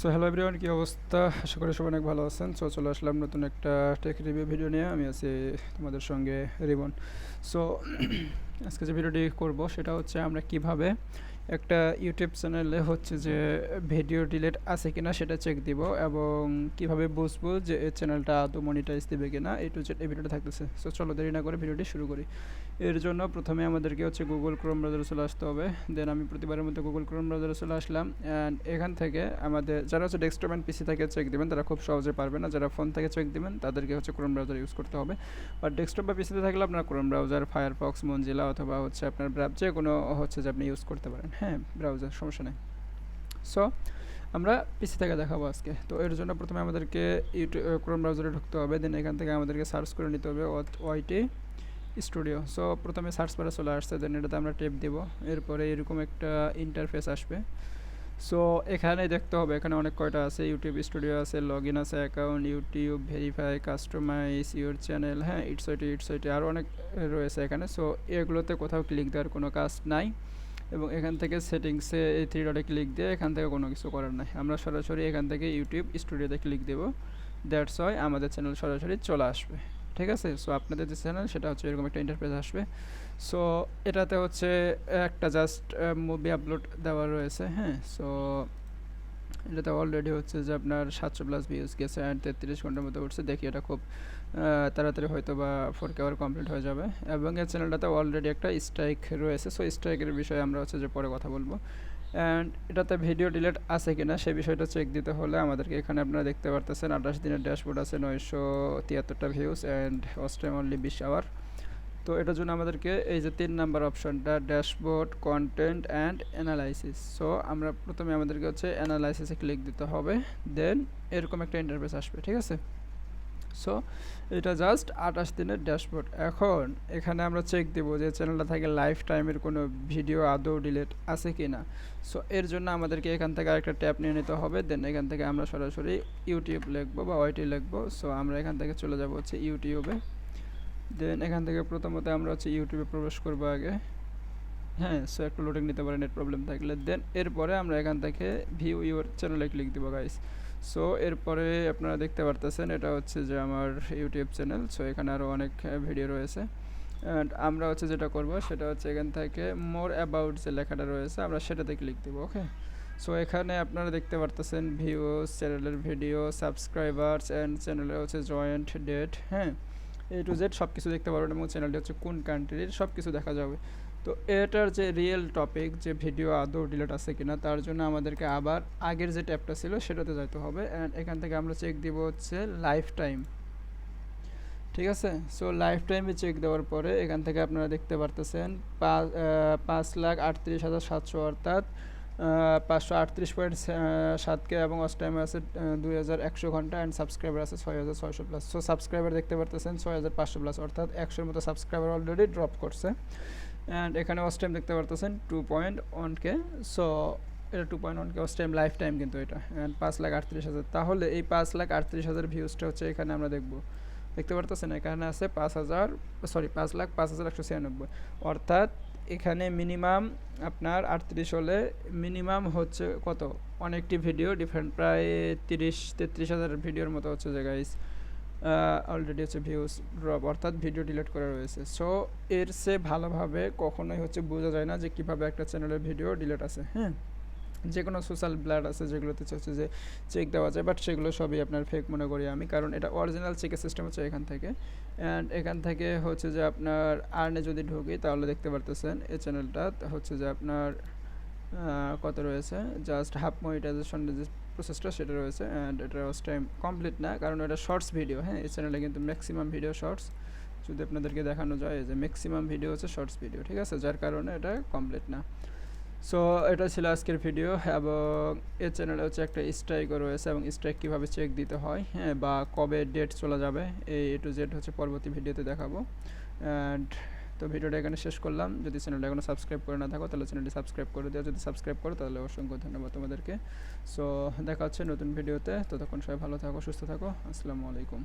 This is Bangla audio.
সো হ্যালো এভরিওয়ান কী অবস্থা? আশা করি সবাই অনেক ভালো আছেন। সো চলে আসলাম নতুন একটা টেক রিভিউ ভিডিও নিয়ে। আমি আছি তোমাদের সঙ্গে রিবন সো আজকে যে ভিডিওটি করব, সেটা হচ্ছে আমরা কীভাবে একটা ইউটিউব চ্যানেলে হচ্ছে যে ভিডিও ডিলেট আছে কিনা সেটা চেক দিব এবং কীভাবে বুঝব যে এই চ্যানেলটা আদৌ মনিটাইজ দেবে কিনা এই টু জেড এই ভিডিওটা থাকতেছে। সো চলো দেরি না করে ভিডিওটি শুরু করি। এর জন্য প্রথমে আমাদেরকে হচ্ছে গুগল ক্রোম ব্রাউজারে চলে আসতে হবে। দেন আমি প্রতিবারের মধ্যে গুগল ক্রোম ব্রাউজারে চলে আসলাম। অ্যান্ড এখান থেকে আমাদের, যারা হচ্ছে ডেস্কটপ অ্যান্ড পিসি থেকে চেক দিবেন, তারা খুব সহজে পারবে না। যারা ফোন থেকে চেক দিবেন, তাদেরকে হচ্ছে ক্রোম ব্রাউজার ইউজ করতে হবে। আর ডেস্কটপ বা পিসিতে থাকলে আপনার ক্রোম ব্রাউজার ফায়ারফক্স মঞ্জিলা অথবা হচ্ছে আপনার ব্রাব যে কোনো হচ্ছে যে আপনি ইউজ করতে পারেন। হ্যাঁ ব্রাউজার সমস্যা নেই। সো আমরা পিসি থেকে দেখাবো আজকে। তো এর জন্য প্রথমে আমাদেরকে ইউটিউব ক্রোম ব্রাউজারে ঢুকতে হবে দেন এখান থেকে আমাদেরকে সার্চ করে নিতে হবে ওয়াইটি স্টুডিও সো প্রথমে সার্চ বারে চলে আসছে দেন এটাতে আমরা টেপ দেব। এরপরে এরকম একটা ইন্টারফেস আসবে। সো এখানে দেখতে হবে, এখানে অনেক কয়টা আছে ইউটিউব স্টুডিও আছে লগ ইন আছে account YouTube verify customise your channel হ্যাঁ ইটস ওইটি ইটস ওইটি আরও অনেক রয়েছে এখানে। সো এগুলোতে কোথাও ক্লিক দেওয়ার কোনো কাজ নাই। এবং এখান থেকে সেটিংসে এই থ্রি ডটে ক্লিক দিয়ে এখান থেকে কোনো কিছু করার নাই। আমরা সরাসরি এখান থেকে ইউটিউব স্টুডিওতে ক্লিক দেবো। দ্যাটস ওয়াই আমাদের চ্যানেল সরাসরি চলে আসবে। ঠিক আছে? সো আপনাদের যে চ্যানেল সেটা হচ্ছে এরকম একটা ইন্টারফেস আসবে। সো এটাতে হচ্ছে একটা জাস্ট মুভি আপলোড দেওয়া রয়েছে হ্যাঁ? সো এটাতে অলরেডি হচ্ছে যে আপনার সাতশো প্লাস ভিউজ গেছে অ্যান্ড তেত্রিশ ঘণ্টার মতো উঠছে। দেখি এটা খুব তাড়াতাড়ি হয়তো বা ফোর কে আওয়ার কমপ্লিট হয়ে যাবে। এবং এই চ্যানেলটাতে অলরেডি একটা স্ট্রাইক রয়েছে। সো স্ট্রাইকের বিষয়ে আমরা হচ্ছে যে পরে কথা বলব। অ্যান্ড এটাতে ভিডিও ডিলেট আছে কিনা সেই বিষয়টা চেক দিতে হলে আমাদেরকে এখানে আপনারা দেখতে পারতেছেন। আঠাশ দিনের ড্যাশবোর্ড আছে নয়শো তিয়াত্তরটা views and first time only বিশ আওয়ার তো এটার জন্য আমাদেরকে এই যে তিন নাম্বার অপশনটা, dashboard, content and analysis. So আমরা প্রথমে আমাদেরকে হচ্ছে অ্যানালাইসিসে ক্লিক দিতে হবে, দেন এরকম একটা ইন্টারফেস আসবে, ঠিক আছে? সো এটা জাস্ট আঠাশ দিনের ড্যাশবোর্ড। এখন এখানে আমরা চেক দেবো যে চ্যানেলটা থেকে লাইফ টাইমের কোনো ভিডিও আদৌ ডিলেট আছে কি না। সো এর জন্য আমাদেরকে এখান থেকে আরেকটা ট্যাপ নিয়ে নিতে হবে, দেন এখান থেকে আমরা সরাসরি ইউটিউব লিখব বা ওয়াইটি লিখব। সো আমরা এখান থেকে চলে যাব হচ্ছে ইউটিউবে। দেন এখান থেকে প্রথমত আমরা হচ্ছে ইউটিউবে প্রবেশ করব আগে। হ্যাঁ সো একটু লোডিং নিতে পারে নেট প্রবলেম থাকলে। দেন এরপরে আমরা এখান থেকে ভিউ ইউর চ্যানেলে ক্লিক দিব গাইস সো এরপরে আপনারা দেখতে পারতেছেন, এটা হচ্ছে যে আমার ইউটিউব চ্যানেল সো এখানে আরও অনেক ভিডিও রয়েছে। অ্যান্ড আমরা হচ্ছে যেটা করব, সেটা হচ্ছে এখান থেকে মোর অ্যাবাউট যে লেখাটা রয়েছে, আমরা সেটাতে ক্লিক দেবো ওকে সো এখানে আপনারা দেখতে পারতেছেন ভিউস চ্যানেলের ভিডিও সাবস্ক্রাইবার্স অ্যান্ড চ্যানেলের হচ্ছে জয়েন্ট ডেট হ্যাঁ? এ টু জেড সব কিছু দেখতে পারবেন এবং চ্যানেলটি হচ্ছে কোন কান্ট্রির সব কিছু দেখা যাবে। তো এটার যে রিয়েল টপিক যে ভিডিও আদৌ ডিলেট আছে কিনা, তার জন্য আমাদেরকে আবার আগের যে ট্যাপটা ছিল, সেটাতে যাইতে হবে। অ্যান্ড এখান থেকে আমরা চেক দিব হচ্ছে লাইফ টাইম ঠিক আছে? সো লাইফ টাইমে চেক দেওয়ার পরে এখান থেকে আপনারা দেখতে পারতেছেন পাঁচ লাখ আটত্রিশ হাজার সাতশো, অর্থাৎ পাঁচশো আটত্রিশ পয়েন্ট সাতকে এবং অস টাইমে আছে দুই হাজার একশো ঘণ্টা অ্যান্ড সাবস্ক্রাইবার আছে ছয় হাজার ছয়শো প্লাস সো সাবস্ক্রাইবার দেখতে পারতেছেন ছয় হাজার পাঁচশো প্লাস অর্থাৎ একশোর মতো সাবস্ক্রাইবার অলরেডি ড্রপ করছে। অ্যান্ড এখানে ওয়াচ টাইম দেখতে পারতেছেন two point one K so এটা two point one K time life time কিন্তু এটা। অ্যান্ড পাঁচ লাখ আটত্রিশ হাজার। তাহলে এই পাঁচ লাখ আটত্রিশ হাজার ভিউজটা হচ্ছে এখানে আমরা দেখব। দেখতে পারতেছেন, এখানে আছে পাঁচ হাজার সরি পাঁচ লাখ পাঁচ হাজার একশো ছিয়ানব্বই। অর্থাৎ এখানে মিনিমাম আপনার আটত্রিশ হলে মিনিমাম হচ্ছে কত? অনেকটি ভিডিও ডিফারেন্ট প্রায় তিরিশ, তেত্রিশ হাজার ভিডিওর মতো হচ্ছে যে গাইস অলরেডি হচ্ছে ভিউজ ড্রপ অর্থাৎ ভিডিও ডিলিট করা রয়েছে। সো এর সে ভালোভাবে কখনোই হচ্ছে বোঝা যায় না যে কীভাবে একটা চ্যানেলের ভিডিও ডিলিট আছে হ্যাঁ? যে কোনো সোশ্যাল ব্লাড আছে যেগুলোতে হচ্ছে যে চেক দেওয়া যায় বাট সেগুলো সবই আপনার ফেক মনে করি আমি, কারণ এটা অরিজিনাল চেকের সিস্টেম হচ্ছে এখান থেকে। অ্যান্ড এখান থেকে হচ্ছে যে আপনার আর্নে যদি ঢুকি তাহলে দেখতে পারতেছেন, এই চ্যানেলটা হচ্ছে যে আপনার কত রয়েছে? জাস্ট হাফ মনিটাইজেশন যে প্রসেসটা সেটা রয়েছে অ্যান্ড এটা টাইম কমপ্লিট না, কারণ এটা শর্টস ভিডিও হ্যাঁ এই চ্যানেলে কিন্তু ম্যাক্সিমাম ভিডিও শর্টস যদি আপনাদেরকে দেখানো যায় যে ম্যাক্সিমাম ভিডিও হচ্ছে শর্টস ভিডিও ঠিক আছে? যার কারণে এটা কমপ্লিট না। সো এটা ছিল আজকের ভিডিও এবং এর চ্যানেলে হচ্ছে একটা স্ট্রাইকও রয়েছে, এবং স্ট্রাইক কীভাবে চেক দিতে হয় হ্যাঁ বা কবে ডেট চলে যাবে এই এ টু জেড হচ্ছে পরবর্তী ভিডিওতে দেখাবো। অ্যান্ড তো ভিডিওটা এখানে শেষ করলাম। যদি চ্যানেলটা এখনও সাবস্ক্রাইব করে না থাকো, তাহলে চ্যানেলটি সাবস্ক্রাইব করে দেওয়া যদি সাবস্ক্রাইব করো, তাহলে অসংখ্য ধন্যবাদ তোমাদেরকে। সো দেখা হচ্ছে নতুন ভিডিওতে ততক্ষণ সবাই ভালো থাকো, সুস্থ থাকো। আসসালামু আলাইকুম।